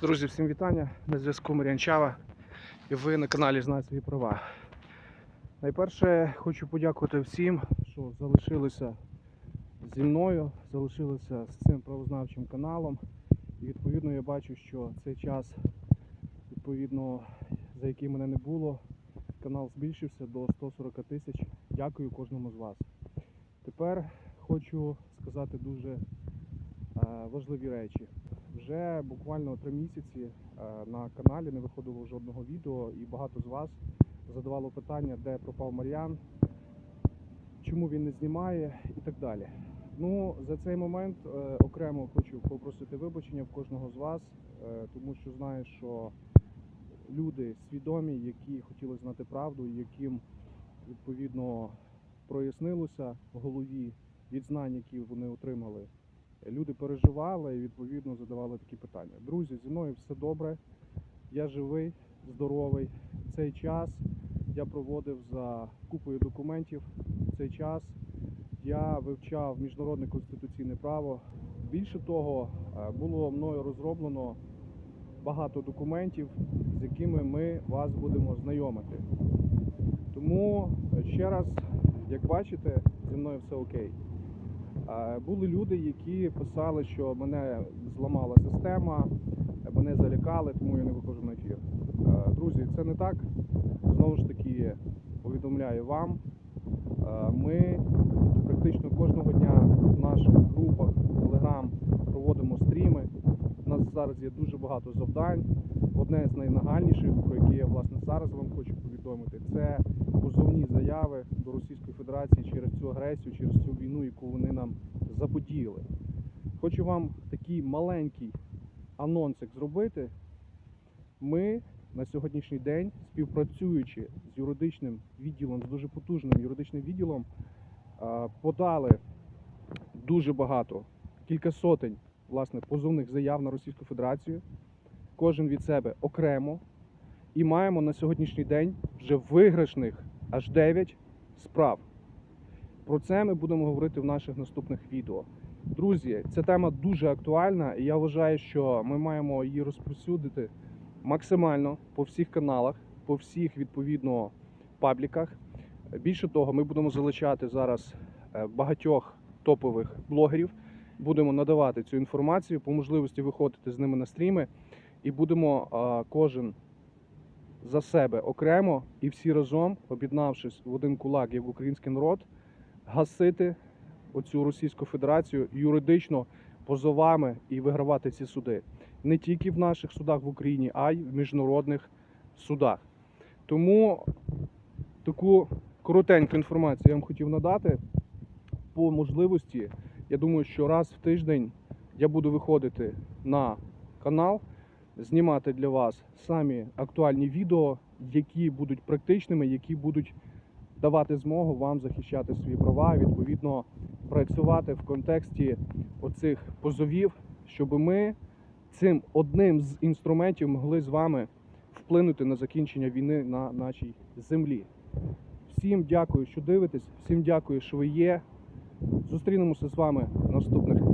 Друзі, всім вітання. На зв'язку Мар'янчава. І ви на каналі Знай свої права. Найперше хочу подякувати всім, що залишилися зі мною, залишилися з цим правознавчим каналом. І відповідно я бачу, що цей час, відповідно, за який мене не було, канал збільшився до 140 тисяч. Дякую кожному з вас. Тепер хочу сказати дуже е, важливі речі. Вже буквально три місяці е, на каналі не виходило жодного відео, і багато з вас задавало питання, де пропав Мар'ян, чому він не знімає і так далі. Ну, за цей момент е, окремо хочу попросити вибачення в кожного з вас, е, тому що знаю, що люди свідомі, які хотіли знати правду, яким відповідно прояснилося в голові від знань, які вони отримали люди переживали і відповідно задавали такі питання. Друзі, зі мною все добре. Я живий, здоровий. Цей час я проводив за купою документів. Цей час я вивчав міжнародне конституційне право. Більше того, е, було мною розроблено багато документів, з якими ми вас будемо знайомити. Тому е, ще раз, як бачите, зі мною все окей. Е, Були люди, які писали, що мене зламала система, мене залякали, тому я не виходжу на ефір. Е, Друзі, це не так. Знову ж таки, повідомляю вам. е, Ми практично кожного дня в наших групах Telegram проводимо стріми. У нас зараз є дуже багато завдань. Одне з найнагальніших, про яке я власне зараз вам хочу повідомити, це позовні заяви Російської Федерації через цю агресію, через цю війну, яку вони нам заподіяли. Хочу вам такий маленький анонсик зробити. Ми на сьогоднішній день, співпрацюючи з юридичним відділом, з дуже потужним юридичним відділом, подали дуже багато, кілька сотень власне, позовних заяв на Російську Федерацію, кожен від себе окремо. І маємо на сьогоднішній день вже виграшних аж 9 справ. Про це ми будемо говорити в наших наступних відео. Друзі, ця тема дуже актуальна, і я вважаю, що ми маємо її розповсюдити максимально по всіх каналах, по всіх відповідно пабліках. Більше того, ми будемо залучати зараз е, багатьох топових блогерів, будемо надавати цю інформацію, по можливості виходити з ними на стріми, і будемо кожен за себе окремо і всі разом, об'єднавшись в один кулак, як український народ, гасити оцю Російську Федерацію юридично позовами і вигравати ці суди. Не тільки в наших судах в Україні, а й в міжнародних судах. Тому таку коротеньку інформацію я вам хотів надати. По можливості, я думаю, що раз в тиждень я буду виходити на канал, знімати для вас самі актуальні відео, які будуть практичними, які будуть давати змогу вам захищати свої права, відповідно працювати в контексті оцих позовів, щоб ми цим одним з інструментів могли з вами вплинути на закінчення війни на нашій землі. Всім дякую, що дивитесь, всім дякую, що ви є. Зустрінемося з вами в наступних